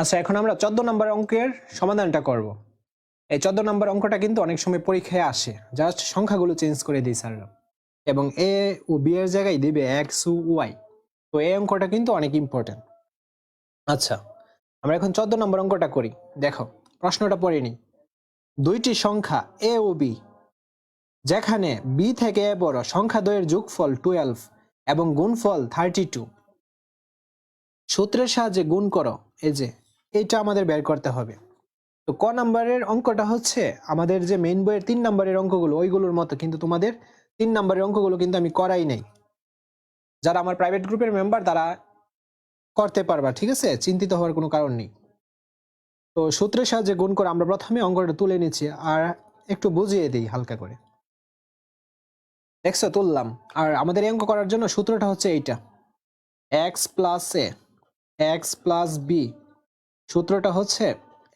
আচ্ছা এখন আমরা চোদ্দ নম্বর অঙ্কের সমাধানটা করব। এই চোদ্দ নম্বর অঙ্কটা কিন্তু অনেক সময় পরীক্ষায় আসে। জাস্ট সংখ্যাগুলো চেঞ্জ করে দিই স্যাররা এবং এ ও বি এর জায়গায় দিবে এক্স ওয়াই তো এই অঙ্কটা কিন্তু অনেক ইম্পর্টেন্ট আচ্ছা আমরা এখন চোদ্দ নম্বর অঙ্কটা করি। দেখো, প্রশ্নটা পড়ে নিই। দুইটি সংখ্যা এ ও বি যেখানে বি থেকে এ বড় সংখ্যা দ্বয়ের যোগফল টুয়েলভ এবং গুণফল থার্টি টু সূত্রের সাহায্যে গুণ করো। এই যে এটা আমাদের বের করতে হবে। তো ক নাম্বারের অঙ্কটা হচ্ছে, আমাদের যে মেন বইয়ের তিন নাম্বারের অঙ্কগুলো, ওইগুলোর মতো, কিন্তু তোমাদের তিন নাম্বারের অঙ্কগুলো কিন্তু আমি করাই নাই। যারা আমার প্রাইভেট গ্রুপের মেম্বার তারা করতে পারবা, ঠিক আছে? চিন্তিত হওয়ার কোনো কারণ নেই। তো সূত্রের সাহায্যে গুণ করে আমরা প্রথমে অঙ্কটা তুলে নিচ্ছি, আর একটু বুঝিয়ে দিই হালকা করে। দেখছ, তুললাম। আর আমাদের এই অঙ্ক করার জন্য সূত্রটা হচ্ছে এইটা। X plus A X plus B সূত্রটা হচ্ছে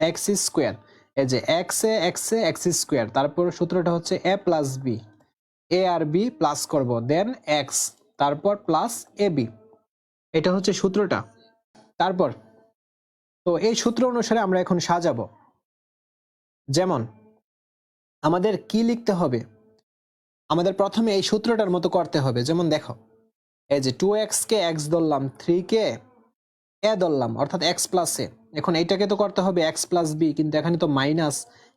এক্স স্কোয়ার। এই যে X A X A X square, তারপর সূত্রটা হচ্ছে এ প্লাস বি এ আর বি প্লাস করব দেন এক্স তারপর প্লাস এ বি এটা হচ্ছে সূত্রটা। তারপর, তো এই সূত্র অনুসারে আমরা এখন সাজাবো। যেমন, আমাদের কি লিখতে হবে? আমাদের প্রথমে এই সূত্রটার মতো করতে হবে। যেমন দেখো, এই যে টু এক্স কে এক্স ধরলাম থ্রি কে এ ধরলাম, অর্থাৎ এক্স প্লাস এ এখন এইটাকে তো করতে হবে এক্স প্লাস বি কিন্তু এখানে তো মাইনাস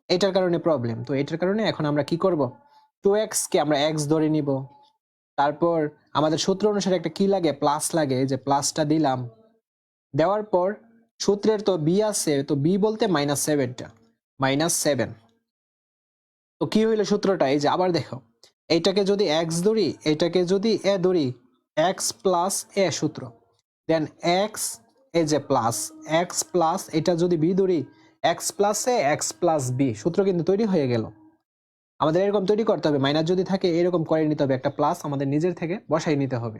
এটার কারণে প্রবলেম তো এটার কারণে এখন আমরা কি করব? টু এক্স কে আমরা এক্স ধরে নিব। তারপর আমাদের সূত্র অনুসারে একটা কি লাগে? প্লাস লাগে যে প্লাসটা দিলাম। দেওয়ার পর সূত্রের তো বি আছে, তো বি বলতে মাইনাস সেভেনটা মাইনাস সেভেন তো কি হইল সূত্রটা? এই যে আবার দেখো, এইটাকে যদি এক্স ধরি, এটাকে যদি এ ধরি এক্স প্লাস এ সূত্র। দেন এক্স এই যে প্লাস এক্স প্লাস এটা যদি বি ধরি X plus A X plus B সূত্র কিন্তু তৈরি হয়ে গেল। আমাদের এরকম তৈরি করতে হবে মাইনাস যদি থাকে, এরকম করে নিতে হবে, একটা প্লাস আমাদের নিজের থেকে বসাই নিতে হবে।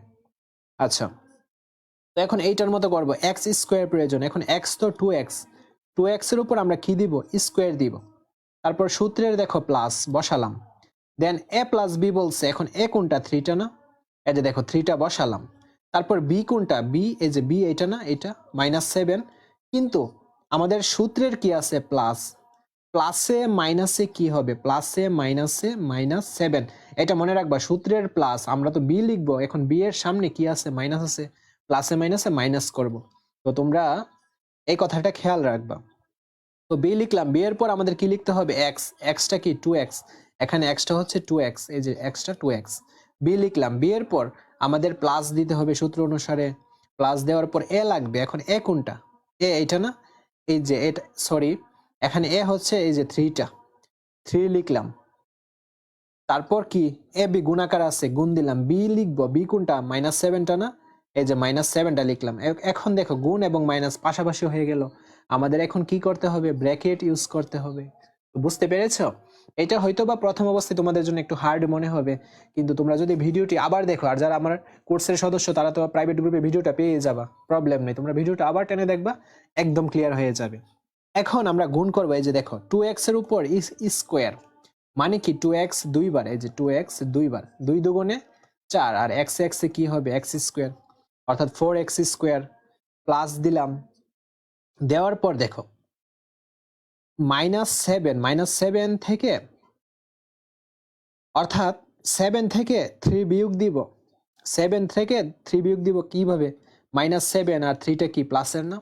আচ্ছা তো এখন এইটার মতো করব এক্স স্কোয়ার প্রয়োজন, এখন এক্স তো টু এক্স টু এক্সের উপর আমরা কি দিব? স্কোয়ার দিব। তারপর সূত্রের দেখো প্লাস বসালাম। দেন এ প্লাস বি বলছে, এখন এ কোনটা? থ্রিটা না? এই যে দেখো থ্রিটা বসালাম। তারপর বি কোনটা? বি এই যে বি এটা না? এটা মাইনাস সেভেন কিন্তু আমাদের সূত্রের কি আছে? প্লাস প্লাসে মাইনাসে কি হবে? প্লাসে মাইনাসে মাইনাস সেভেন এটা মনে রাখবা, সূত্রের প্লাস আমরা তো বি লিখব। এখন বি এর সামনে কি আছে? মাইনাস আছে। প্লাসে মাইনাসে মাইনাস করব। তো তোমরা এই কথাটা খেয়াল রাখবা। তো বি লিখলাম। বি এর পর আমাদের কি লিখতে হবে? এক্স এক্সটা কি? টু এক্স এখানে এক্সটা হচ্ছে টু এক্স এই যে এক্সটা টু এক্স বি লিখলাম। বি এর পর আমাদের প্লাস দিতে হবে সূত্র অনুসারে। প্লাস দেওয়ার পর এ লাগবে। এখন এ কোনটা? এ এইটা না? এই যে এটা সরি এখানে এ হচ্ছে এই যে থ্রিটা থ্রি লিখলাম। তারপর কি? এ বি গুণাকার আছে, গুণ দিলাম। বি লিখব। বি কোনটা? মাইনাস সেভেনটা না? এই যে মাইনাস সেভেনটা লিখলাম। এখন দেখো, গুণ এবং মাইনাস পাশাপাশি হয়ে গেল। আমাদের এখন কি করতে হবে? ব্র্যাকেট ইউজ করতে হবে। বুঝতে পেরেছ? এটা হয়তো বা প্রথম অবস্থায় তোমাদের জন্য একটু হার্ড মনে হবে, কিন্তু তোমরা যদি ভিডিওটি আবার দেখো, আর যারা আমার কোর্সের সদস্য, তারা তো প্রাইভেট গ্রুপে ভিডিওটা পেয়ে যাবা প্রবলেম নেই, তোমরা ভিডিওটা আবার টেনে দেখবা, একদম ক্লিয়ার হয়ে যাবে। এখন আমরা গুণ করব, এই যে দেখো টু এক্সের উপর স্কোয়ার মানে কি টু এক্স দুইবার, এই যে টু এক্স দুইবার, দুই দুগুণে চার, আর এক্স এক্স কি হবে? এক্স স্কোয়ার অর্থাৎ ফোর এক্স স্কোয়ার প্লাস দিলাম, দেওয়ার পর দেখো মাইনাস সেভেন মাইনাস সেভেন থেকে, অর্থাৎ সেভেন থেকে থ্রি বিয়োগ দিব। সেভেন থেকে থ্রি বিয়োগ দিব কীভাবে? মাইনাস সেভেন আর থ্রিটা কি প্লাসের না?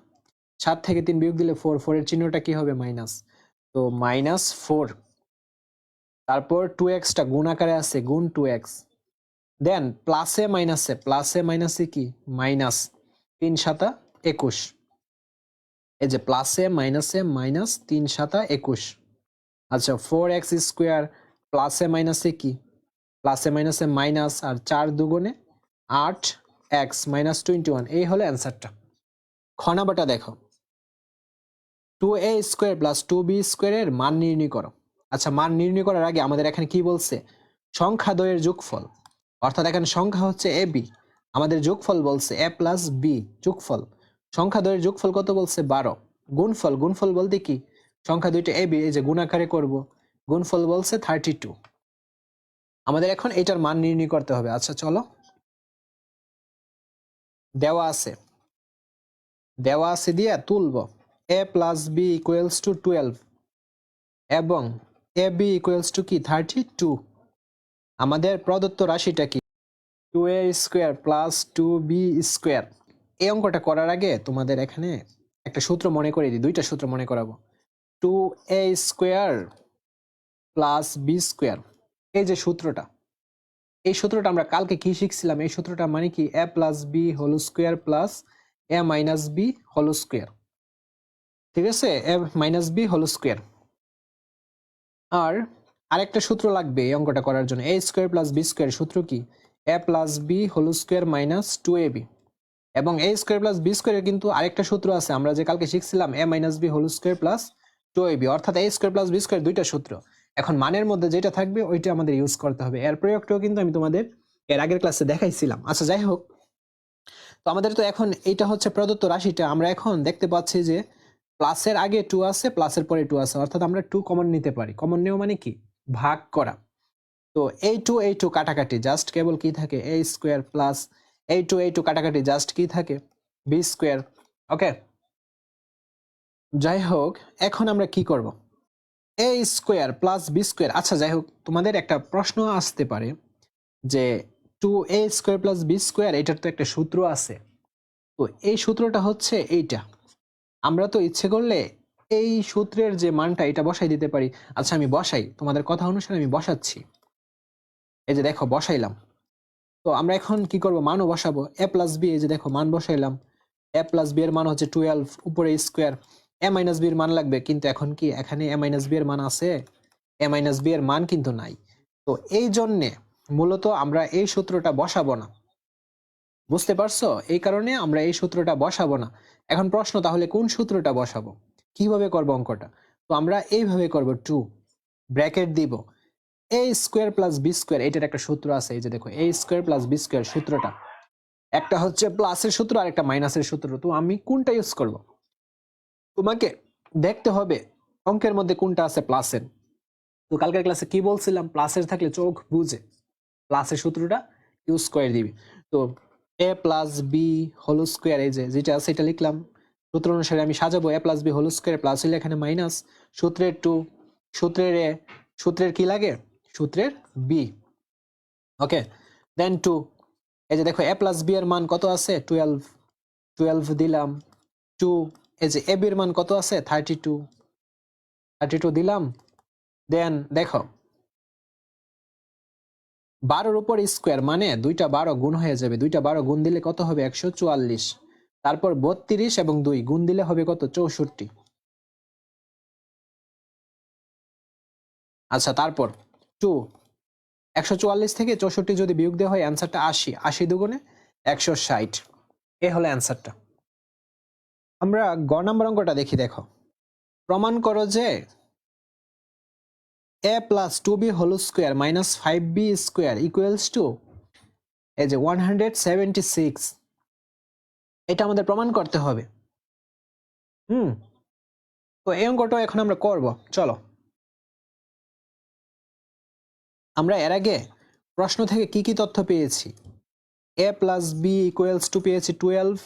সাত থেকে তিন বিয়োগ দিলে ফোর ফোরের চিহ্নটা কি হবে? মাইনাস তো মাইনাস ফোর তারপর টু এক্সটা গুণ আকারে আছে, গুণ টু এক্স দেন প্লাসে মাইনাসে প্লাসে মাইনাসে কি? মাইনাস তিন সাতা একুশ। এই যে প্লাসে মাইনাসে মাইনাস তিন সাতা একুশ। আচ্ছা ফোর এক্স স্কোয়ার প্লাসে মাইনাসে কি? প্লাসে মাইনাসে মাইনাস আর চার দুগুণে আট এক্স মাইনাস টোয়েন্টি ওয়ান এই হলো অ্যান্সারটা খ নাম্বারটা দেখো। Two A square plus two B স্কোয়ারের মান নির্ণয় করো। আচ্ছা মান নির্ণয় করার আগে আমাদের এখানে কি বলছে? সংখ্যা দ্বয়ের যোগফল। অর্থাৎ এখানে সংখ্যা হচ্ছে এ বি আমাদের যোগফল বলছে এ প্লাস বি যোগফল। সংখ্যা দ্বয়ের যোগফল কত বলছে? বারো। গুণফল গুণফল বলতে কি? সংখ্যা দুইটা এ বি এই যে গুণাকারে করব। গুণফল বলছে থার্টি টু আমাদের এখন এটার মান নির্ণয় করতে হবে। আচ্ছা চলো। দেওয়া আছে। দেওয়া আছে দিয়ে তুলব। A plus B equals to twelve এবং এ বি ইকুয়েলস টু কি? থার্টি টু আমাদের প্রদত্ত রাশিটা কি? Two A square plus two B square এই অঙ্কটা করার আগে তোমাদের এখানে একটা সূত্র মনে করে দিই, দুইটা সূত্র মনে করাবো। Two A square plus B square এই যে সূত্রটা, এই সূত্রটা আমরা কালকে কি শিখছিলাম? এই সূত্রটা মানে কি? A plus B whole square plus A minus B whole square ঠিক আছে? A minus B whole square আর আরেকটা সূত্র লাগবে এই অঙ্কটা করার জন্য। A square plus B square সূত্র কি? A plus B whole square minus two A B এবং এ স্কোয়ার প্লাস বি স্কোয়ারের কিন্তু আরেকটা সূত্র আছে। আমরা যে কালকে শিখছিলাম A minus B whole square plus two A B অর্থাৎ A square plus B square দুইটা সূত্র। এখন মানের মধ্যে যেটা থাকবে, ওইটা আমাদের ইউজ করতে হবে। এর প্রয়োগটাও কিন্তু আমি তোমাদের এর আগের ক্লাসে দেখাইছিলাম। আচ্ছা যাই হোক। তো আমাদের তো এখন এইটা হচ্ছে প্রদত্ত রাশিটা। আমরা এখন দেখতে পাচ্ছি যে প্লাসের আগে টু আছে প্লাসের পরে টু আছে। অর্থাৎ আমরা টু কমন নিতে পারি। কমন নেওয়া মানে কি? ভাগ করা। তো এই টু এই টু কাটাকাটি জাস্ট কেবল কি থাকে? এ স্কোয়ার প্লাস এই টু এই টু কাটাকাটি জাস্ট কি থাকে? বি স্কোয়ার ওকে যাই হোক, এখন আমরা কি করব? A square plus B square আচ্ছা যাই হোক, তোমাদের একটা প্রশ্ন আসতে পারে যে two A square plus B square এটার তো একটা সূত্র আছে। তো এই সূত্রটা হচ্ছে এইটা। আমরা তো ইচ্ছে করলে এই সূত্রের যে মানটা, এটা বসাই দিতে পারি। আচ্ছা আমি বসাই। তোমাদের কথা অনুসারে আমি বসাচ্ছি। এই যে দেখো, বসাইলাম। তো আমরা এখন কি করব? মানও বসাবো। এ প্লাস বি এই যে দেখো, মান বসাইলাম। এ প্লাস বি এর মান হচ্ছে টুয়েলভ উপরে স্কোয়ার এ মাইনাস বি এর মান লাগবে, কিন্তু এখন কি? এখানে এ মাইনাস বি এর মান আছে। এ মাইনাস বি এর মান কিন্তু নাই। তো এই জন্যে মূলত আমরা এই সূত্রটা বসাবো না। বুঝতে পারছ? এই কারণে আমরা এই সূত্রটা বসাবো না। এখন প্রশ্ন, তাহলে কোন সূত্রটা বসাবো? কীভাবে করব অঙ্কটা? তো আমরা এইভাবে করব টু ব্র্যাকেট দিব। A square plus B square এটার একটা সূত্র আছে, এই যে দেখো A square plus B square সূত্রটা। একটা হচ্ছে প্লাসের সূত্র আর একটা মাইনাসের সূত্র। তো আমি কোনটা ইউজ করব? তোমাকে দেখতে হবে অঙ্কের মধ্যে কোনটা আছে প্লাসের। তো কালকের ক্লাসে কি বলছিলাম? প্লাসের থাকলে চোখ বুঝে প্লাসের সূত্রটা ইউজ করে দিবি। তো A plus B whole square এই যে যেটা আছে এটা লিখলাম। সূত্র অনুসারে আমি সাজাবো A plus B whole square plus হলে এখানে মাইনাস সূত্রের টু সূত্রের এ সূত্রের কি লাগে? সূত্রের বি ওকে দেন টু এই যে দেখো এ প্লাস বি এর মান কত আছে? টুয়েলভ টুয়েলভ দিলাম টু এই যে এ বির মান কত আছে? থার্টি টু থার্টি টু দিলাম। দেন দেখো, বারোর উপর স্কোয়ার মানে দুইটা বারো গুণ হয়ে যাবে। দুইটা বারো গুণ দিলে কত হবে? একশো চুয়াল্লিশ। তারপর বত্রিশ এবং দুই গুণ দিলে হবে কত? চৌষট্টি। আচ্ছা তারপর টু একশো চুয়াল্লিশ থেকে চৌষট্টি যদি বিয়োগ দেওয়া হয় অ্যান্সারটা আশি। আশি দুগুণে একশো ষাট। এ হলো অ্যান্সারটা আমরা গ নম্বর অঙ্কটা দেখি, দেখো। প্রমাণ করো যে A plus two B whole square minus five B square equals to এই যে ওয়ান হান্ড্রেড সেভেন্টি সিক্স এটা আমাদের প্রমাণ করতে হবে। হুম? তো এই অঙ্কটা এখন আমরা করব। চলো। আমরা এর আগে প্রশ্ন থেকে কি কি তথ্য পেয়েছি? A plus B equals to পেয়েছি টুয়েলভ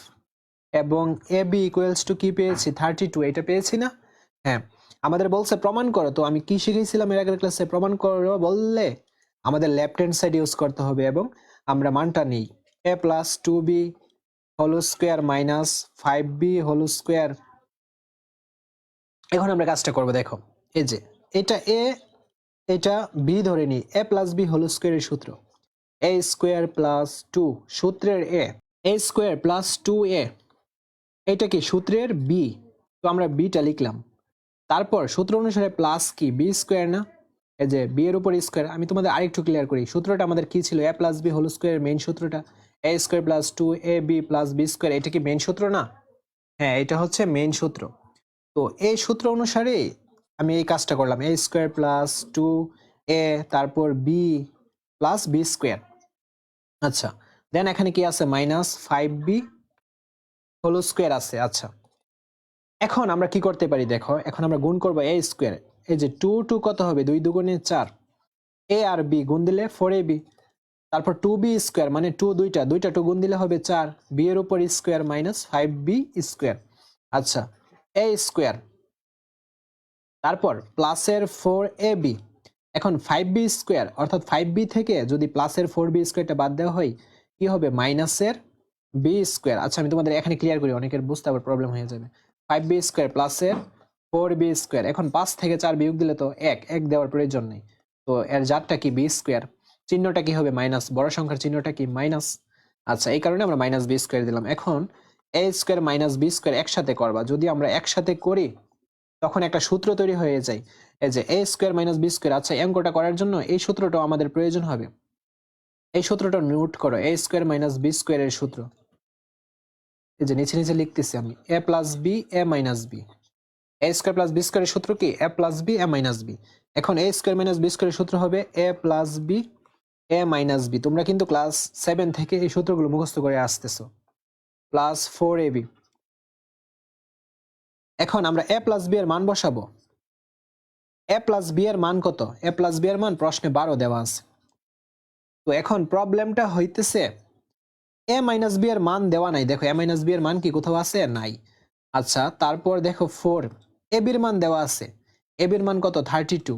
এবং এ বি ইকুয়ালস টু কি পেয়েছি? থার্টি টু এটা পেয়েছি না? হ্যাঁ আমাদের বলছে প্রমাণ করো। তো আমি কি শিখেছিলাম এর আগের ক্লাসে প্রমাণ করো বললে আমাদের লেফট হ্যান্ড সাইড ইউজ করতে হবে এবং আমরা মানটা নিই। A plus two B whole square minus five B whole square এখন আমরা কাজটা করব, দেখো। এই যে, এটা এ এটা বি ধরে নিই এ প্লাস বি হোল স্কোয়ারের সূত্র। এ স্কোয়ার প্লাস টু সূত্রের A A square plus two A এটা কি সূত্রের বি তো আমরা বিটা লিখলাম। তারপর সূত্র অনুসারে প্লাস কি বি স্কোয়ার না? এই যে বি এর উপর স্কোয়ার আমি তোমাদের আরেকটু ক্লিয়ার করি, সূত্রটা আমাদের কি ছিল? এ প্লাস বি হোল স্কোয়ারের মেইন সূত্রটা। A square plus two A B plus B square এটা কি মেইন সূত্র না? হ্যাঁ এটা হচ্ছে মেইন সূত্র। তো এই সূত্র অনুসারে আমি এই কাজটা করলাম A square plus two A তারপর বি প্লাস বি স্কোয়ার আচ্ছা দেন এখানে কি আছে? Minus five B whole square আছে আচ্ছা। এখন আমরা কি করতে পারি দেখো, এখন আমরা গুণ করব এ স্কোয়ার এই যে টু টু কত হবে? দুই দুগুণে চার। এ আর বি গুণ দিলে ফোর এ বি তারপর টু বি স্কোয়ার মানে টু দুইটা দুইটা টু গুণ দিলে হবে চার। বি এর উপর square minus five B square আচ্ছা এ স্কোয়ার তারপর প্লাসের ফোর এ বি এখন ফাইভ বি স্কোয়ার অর্থাৎ ফাইভ বি থেকে যদি প্লাসের ফোর বি স্কোয়ারটা বাদ দেওয়া হয়, কি হবে? মাইনাসের বি স্কোয়ার আচ্ছা আমি তোমাদের এখানে ক্লিয়ার করি, অনেকের বুঝতে আবার প্রবলেম হয়ে যাবে। ফাইভ বি স্কোয়ার প্লাসের ফোর বি স্কোয়ার এখন পাঁচ থেকে চার বিয়োগ দিলে তো এক এক দেওয়ার প্রয়োজন নেই। তো এর জাতটা কি? বি স্কোয়ার চিহ্নটা কি হবে? মাইনাস বড় সংখ্যার চিহ্নটা কি? মাইনাস আচ্ছা এই কারণে আমরা মাইনাস বি স্কোয়ার দিলাম। এখন A square minus B square একসাথে করবা। যদি আমরা একসাথে করি তখন একটা সূত্র তৈরি হয়ে যায়, এই যে A square minus B square আচ্ছা অঙ্কটা করার জন্য এই সূত্রটাও আমাদের প্রয়োজন হবে। এই সূত্রটা নোট করো এ স্কোয়ার মাইনাস বি স্কোয়ারের সূত্র। এই যে নিচে নিচে লিখতেছি আমি A plus B A minus B A square plus B স্কোয়ারের সূত্র কি? A plus B A minus B এখন এ স্কোয়ার মাইনাস বি স্কোয়ারের সূত্র হবে A plus B A minus B তোমরা কিন্তু ক্লাস সেভেন থেকে এই সূত্রগুলো মুখস্থ করে আসতেছো। প্লাস ফোর এ বি এখন আমরা এ প্লাস বি এর মান বসাবো। এ প্লাস বি এর মান কত? এ প্লাস বি এর মান প্রশ্নে বারো দেওয়া আছে। তো এখন প্রবলেমটা হইতেছে এ মাইনাস বি এর মান দেওয়া নাই। দেখো এ মাইনাস বি এর মান কি কোথাও আছে? নাই। আচ্ছা তারপর দেখো ফোর এ বির মান দেওয়া আছে। এ বির মান কত? থার্টি টু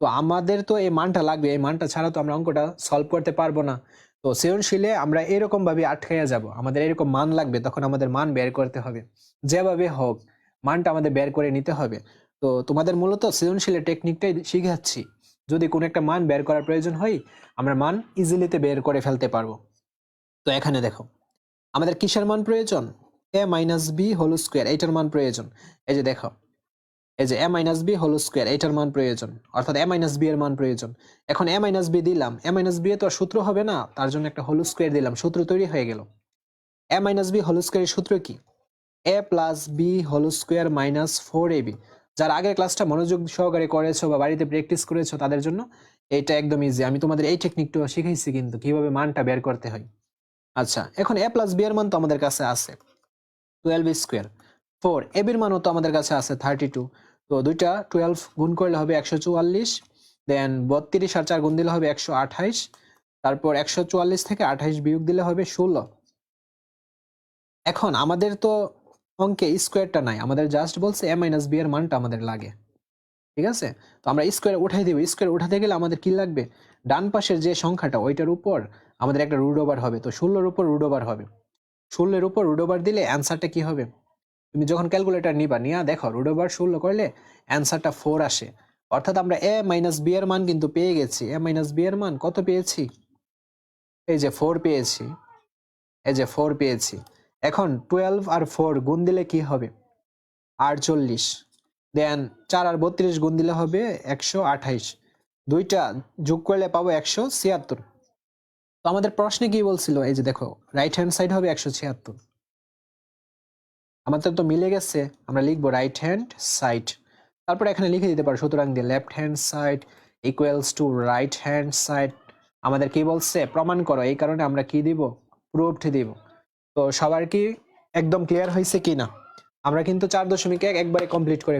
তো আমাদের তো এই মানটা লাগবে। এই মানটা ছাড়া তো আমরা অঙ্কটা সলভ করতে পারব না। তো সৃজনশীলে আমরা এরকম ভাবে আটকাইয়া যাব। আমাদের এরকম মান লাগবে, তখন আমাদের মান বের করতে হবে। যেভাবে হোক। মানটা আমাদের বের করে নিতে হবে। তো তোমাদের মূলত সৃজনশীলের টেকনিকটাই শিখাচ্ছি। যদি কোনো একটা মান বের করার প্রয়োজন হয়, আমরা মান ইজিলিতে বের করে ফেলতে পারব। তো এখানে দেখো, আমাদের কিসের মান প্রয়োজন? A minus B whole square এইটার মান প্রয়োজন। এই যে দেখো, এই যে A minus B whole square এইটার মান প্রয়োজন। অর্থাৎ এ মাইনাস বি এর মান প্রয়োজন। এখন এ মাইনাস বি দিলাম। এ মাইনাস বি এ তো আর সূত্র হবে না, তার জন্য একটা হোল স্কোয়ার দিলাম। সূত্র তৈরি হয়ে গেল। এ মাইনাস বি হোল স্কোয়ারের সূত্র কি? A plus B whole square minus four A B যারা আগের ক্লাসটা মনোযোগ সহকারে করেছ বা বাড়িতে প্র্যাকটিস করেছ তাদের জন্য এটা একদম ইজি আমি তোমাদের এই টেকনিকটাও শিখাইছি কিন্তু কীভাবে মানটা বের করতে হয়। আচ্ছা এখন এ প্লাস বি এর মান তো আমাদের কাছে আছে। টুয়েলভ স্কোয়ার ফোর এ বির মানও তো আমাদের কাছে আছে থার্টি টু তো দুইটা টুয়েলভ গুণ করলে হবে একশো চুয়াল্লিশ দেন বত্রিশ আর চার গুণ দিলে হবে একশো আঠাইশ, তারপর একশো চুয়াল্লিশ থেকে আঠাইশ বিয়োগ দিলে হবে ষোলো। এখন আমাদের তো অঙ্কে স্কোয়ারটা নাই। আমাদের জাস্ট বলছে এ মাইনাস বি এর মানটা আমাদের লাগে। ঠিক আছে? তো আমরা স্কোয়ার উঠাই দিব। স্কোয়ার উঠাতে গেলে আমাদের কি লাগবে? ডান পাশের যে সংখ্যাটা, ওইটার উপর আমাদের একটা রুড ওভার হবে। তো ষোলোর উপর রুড ওভার হবে। ষোলোর উপর রুড ওভার দিলে অ্যান্সারটা কি হবে? তুমি যখন ক্যালকুলেটর নিবা, নিয়া দেখো রুড ওভার ষোলো করলে অ্যান্সারটা ফোর আসে। অর্থাৎ আমরা এ মাইনাস বি এর মান কিন্তু পেয়ে গেছি। এ মাইনাস বি এর মান কত পেয়েছি? এই যে ফোর পেয়েছি। এই যে ফোর পেয়েছি। এখন টুয়েলভ আর ফোর গুণ দিলে কি হবে? আটচল্লিশ। দেন চার আর বত্রিশ গুণ দিলে হবে একশো আঠাইশ। দুইটা যোগ করলে পাবো একশো ছিয়াত্তর। তো আমাদের প্রশ্নে কি বলছিল? এই যে দেখো রাইট হ্যান্ড সাইড হবে একশো ছিয়াত্তর। আমাদের তো মিলে গেছে, আমরা লিখব রাইট হ্যান্ড সাইড তারপর এখানে লিখে দিতে পারো, সুতরাং দিয়ে left hand side equals to right hand side আমাদের কি বলছে? প্রমাণ করো, এই কারণে আমরা কি দিব? প্রুফড দিব। তো সবার কি একদম ক্লিয়ার হয়েছে কিনা? আমরা কিন্তু চার দশমিক এক একবারে কমপ্লিট করে